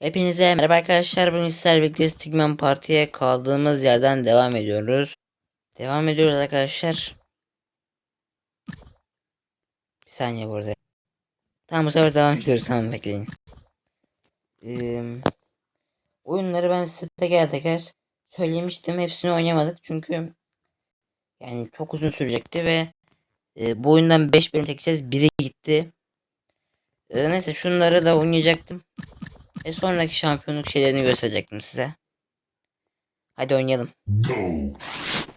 Hepinize merhaba arkadaşlar. Bugün sizlerle birlikte Stigman Parti'ye kaldığımız yerden devam ediyoruz. Devam ediyoruz arkadaşlar. Bir saniye burada. Tamam bu sefer devam ediyoruz. Tamam bekleyin. Ee, oyunları ben size teker teker söylemiştim. Hepsini oynamadık çünkü yani çok uzun sürecekti ve e, bu oyundan 5 bölüm çekeceğiz. Biri gitti. Ee, neyse şunları da oynayacaktım. Ve sonraki şampiyonluk şeylerini gösterecektim size. Hadi oynayalım.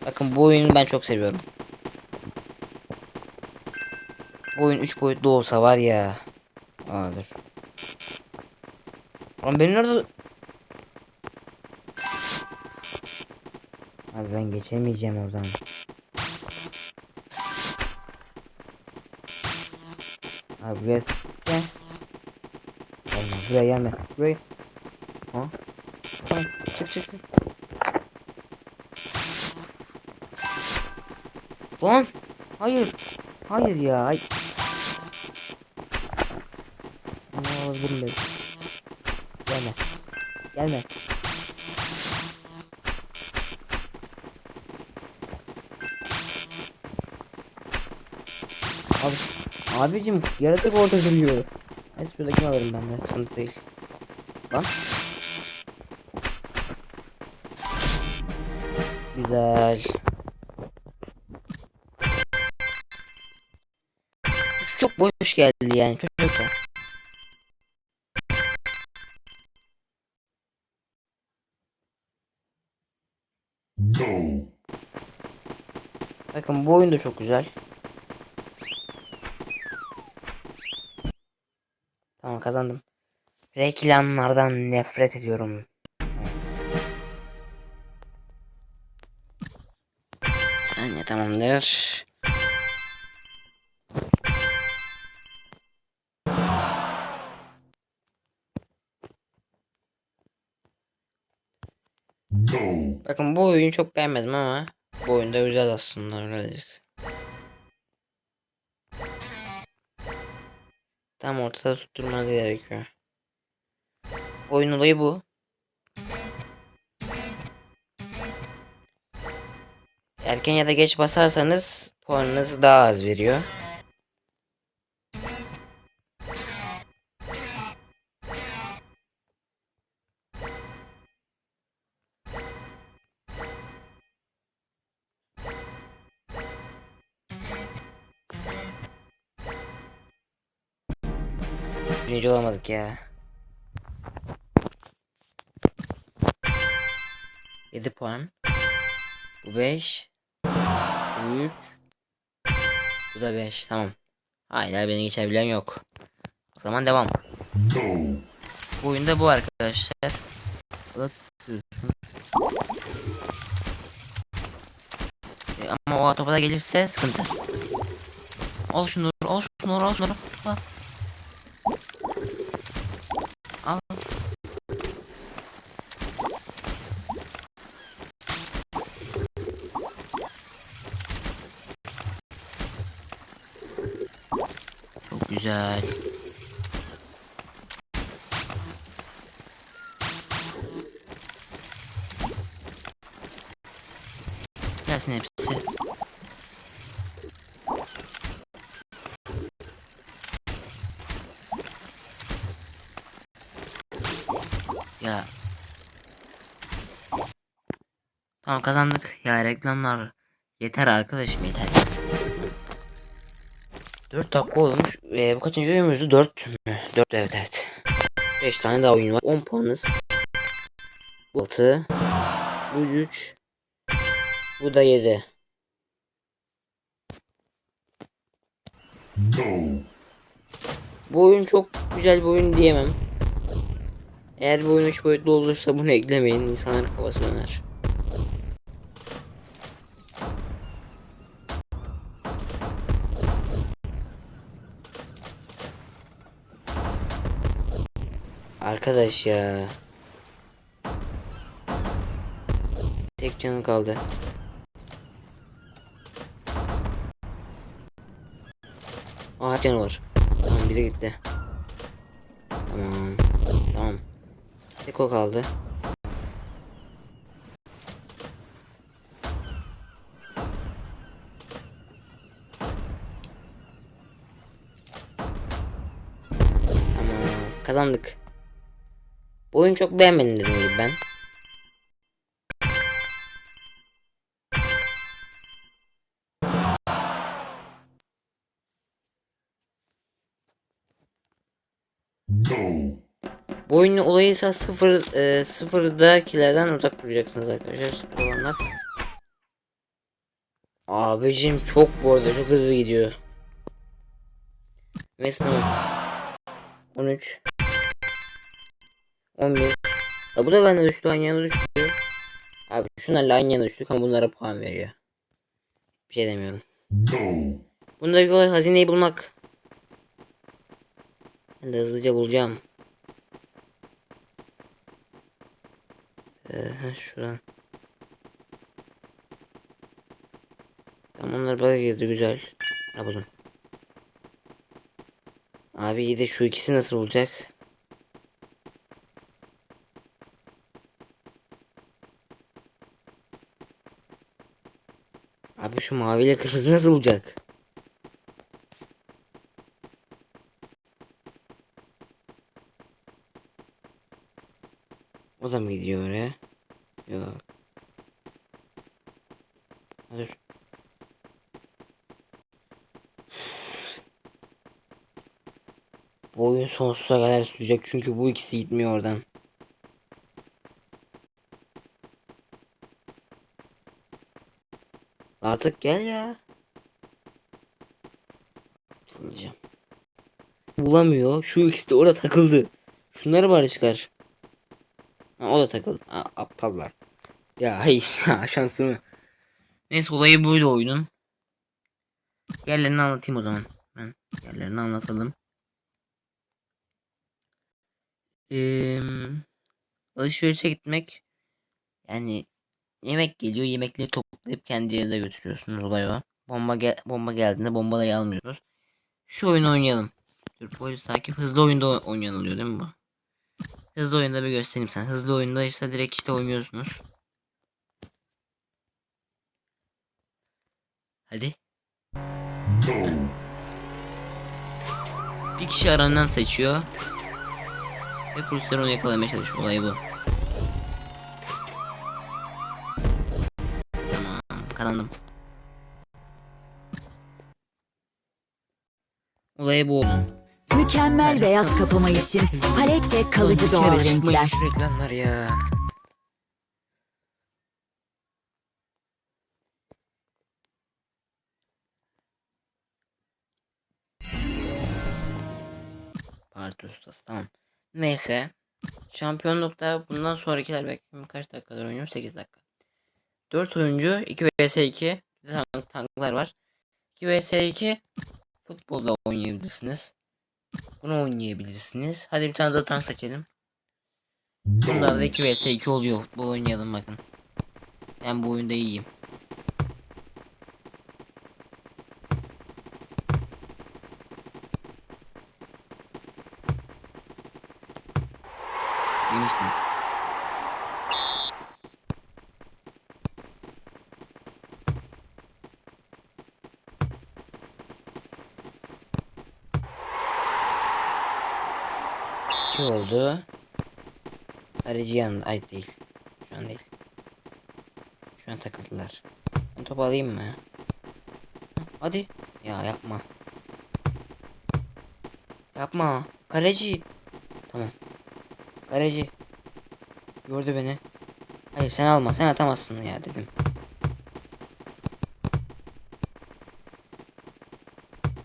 Bakın bu oyunu ben çok seviyorum. Bu oyun 3 boyutlu olsa var ya. Aa dur. Lan benim nerede? Abi ben geçemeyeceğim oradan. Abi gel. Buraya gelme. Buraya. Ha? Tamam çık çık çık. Lan hayır. Hayır ya. Ay. Ne olabilir mi? Gelme. Gelme. Abi, abicim yaratık orada duruyor. Neyse şuradakini alırım ben de sıkıntı değil. Lan. Güzel. Çok boş geldi yani çocuk. Bakın bu oyun da çok güzel. Tamam kazandım. Reklamlardan nefret ediyorum. Saniye tamamdır. Bakın bu oyunu çok beğenmedim ama bu oyun da güzel aslında birazcık. Tam ortada tutturmanız gerekiyor. Oyun olayı bu. Erken ya da geç basarsanız puanınız daha az veriyor. Birinci olamadık ya. 7 puan. Bu 5. Bu 3. Bu da 5. Tamam. Hala beni geçebilen yok. O zaman devam. Bu oyunda bu arkadaşlar. E, ama o topa da gelirse sıkıntı. Al şunu, al şunu, al şunu. Al. Çok güzel. Gelsin hepsi. Ya. Tamam kazandık. Ya reklamlar yeter arkadaşım yeter. 4 dakika olmuş. Ee, bu kaçıncı oyunumuzdu? 4 mü? 4 evet evet. 5 tane daha oyun var. 10 puanız. Bu 6. Bu 3. Bu da 7. Bu oyun çok güzel bir oyun diyemem. Eğer bu oyun 3 boyutlu olursa bunu eklemeyin. İnsanların kafası döner. Arkadaş ya. Tek canı kaldı. Aa canı var. Tamam biri gitti. Tamam. Tamam. Tek o kaldı. Tamam kazandık. Bu oyunu çok beğenmedim gibi ben. Bu oyunun olayı ise sıfır, e, sıfırdakilerden uzak duracaksınız arkadaşlar. Sıfır olanlar. Abicim çok bu arada çok hızlı gidiyor. Mesela 13 11 ya bu da bende düştü aynı yana düştü. Abi şunlarla aynı yana düştük ama bunlara puan veriyor. Bir şey demiyorum. Bundaki olay hazineyi bulmak. Ben de hızlıca bulacağım. Ee, heh, şuradan. Tamam onlar bana girdi güzel. Ne buldum. Abi iyi de şu ikisi nasıl olacak? Abi şu maviyle kırmızı nasıl olacak? Da mı gidiyor oraya? Yok. Dur. Bu oyun sonsuza kadar sürecek çünkü bu ikisi gitmiyor oradan. Artık gel ya. Çalacağım. Bulamıyor. Şu ikisi de orada takıldı. Şunları bari çıkar. O da takıldı. Ha, aptallar. Ya hayır ya şansımı. Neyse olayı buydu oyunun. Yerlerini anlatayım o zaman. Ben yerlerini anlatalım. Ee, alışverişe gitmek yani yemek geliyor yemekleri toplayıp kendi yerinize götürüyorsunuz olay o. Bomba gel bomba geldiğinde bombalayı almıyorsunuz. Şu oyunu oynayalım. Dur polis sakin hızlı oyunda oynanılıyor değil mi bu? Hızlı oyunda bir göstereyim sen. Hızlı oyunda işte direkt işte oynuyorsunuz. Hadi. No. Bir kişi arandan seçiyor. Ve polisler onu yakalamaya çalışıyor. Olay bu. Tamam kazandım. Olayı bu oldu. Mükemmel beyaz kapama için palette kalıcı doğal renkler. Reklamlar ya. Parti ustası tamam. Neyse. Şampiyonlukta bundan sonrakiler bakayım kaç dakikadır oynuyorum? 8 dakika. 4 oyuncu 2 vs 2 Bir de tank, tanklar var. 2 vs 2 futbolda oynayabilirsiniz. Bunu oynayabilirsiniz. Hadi bir tane daha tank seçelim. Bunlar da 2 vs 2 oluyor. Futbol oynayalım bakın. Ben bu oyunda iyiyim. Yemiştim. İki oldu. Aracı yanında. Ay değil. Şu an değil. Şu an takıldılar. Ben top alayım mı? Hadi. Ya yapma. Yapma. Kaleci. Tamam. Kaleci. Gördü beni. Hayır sen alma. Sen atamazsın ya dedim.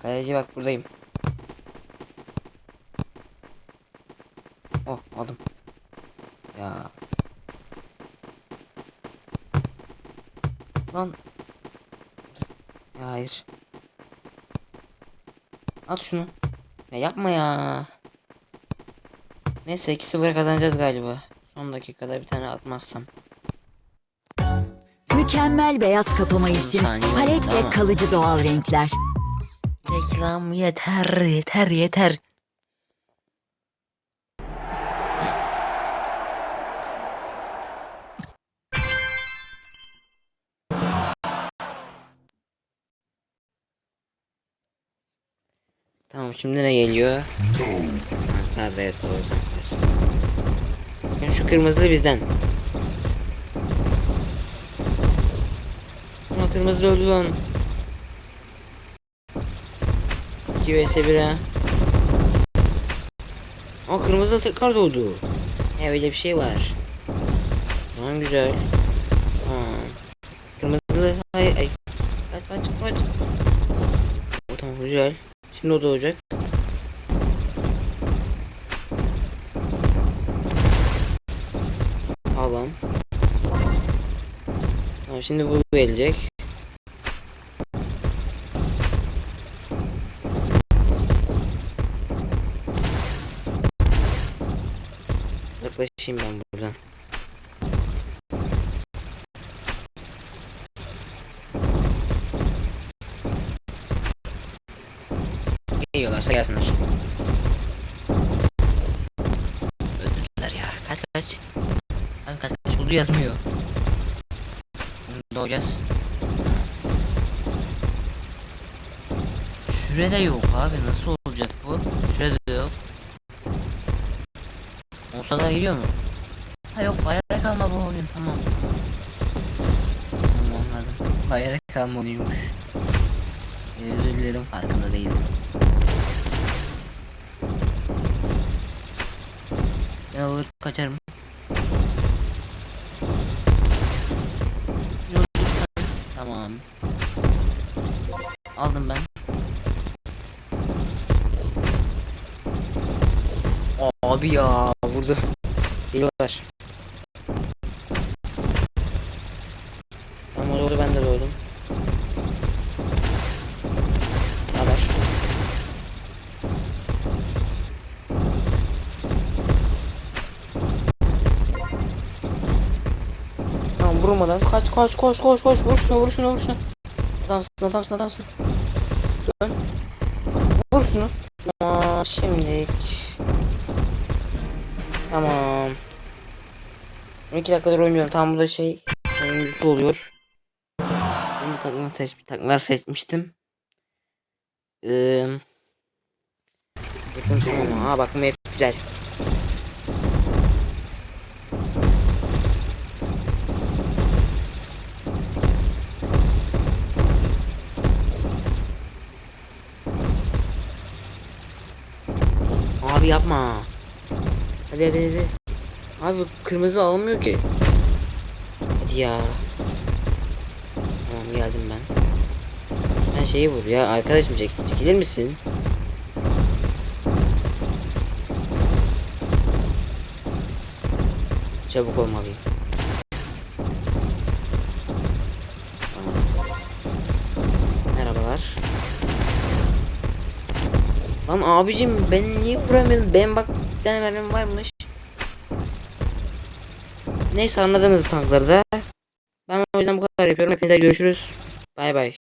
Kaleci bak buradayım. Oh aldım. Ya. Lan. Ya hayır. At şunu. Ya yapma ya. Neyse 2-0 kazanacağız galiba. Son dakikada bir tane atmazsam. Mükemmel beyaz kapama için saniye ama. kalıcı doğal renkler. Reklam yeter yeter yeter. Tamam şimdi ne geliyor? Nerede evet tanklar. Bakın şu kırmızılı bizden. Ama kırmızı öldü lan. 2 vs 1 ha. Aa kırmızı tekrar doğdu. Ya öyle bir şey var. O zaman güzel. Tamam. Kırmızılı ay ay. Kaç kaç. O tamam güzel. Şimdi o doğacak. Tamam. Tamam şimdi bu gelecek. Yaklaşayım ben buradan. Geliyorlarsa gelsinler. Öldürdüler ya. Kaç kaç. Abi kaç kaç oldu yazmıyor. Şimdi doğacağız. Süre de yok abi nasıl olacak bu? Süre de yok. Olsa da geliyor mu? Ha yok bayrak kalma bu oyun tamam. Anladım. Bayrak kalma oyunmuş. Ee, özür dilerim farkında değildim. Ben alır kaçarım. Tamam. Aldım ben. Abi ya vurdu. Geliyorlar. Kaç koş koş koş vur şunu vur şunu vur şunu. Adamsın adamsın adamsın. Dön. Vur şunu. Tamam şimdilik. Tamam. 12 dakikadır oynuyorum. Tam bu da şey oyuncusu oluyor. Bir takımlar, seç, takımlar seçmiştim. Ee, bakın tamam. Ha bak map güzel. Yapma. Hadi hadi hadi. Abi bu kırmızı almıyor ki. Hadi ya. Tamam geldim ben. Ben şeyi vur ya arkadaşım çek çekilir misin? Çabuk olmalıyım. Lan abicim ben niye vuramıyorum? Ben bak bir tane mermim varmış. Neyse anladınız tankları da. Ben o yüzden bu kadar yapıyorum. Hepinize görüşürüz. Bay bay.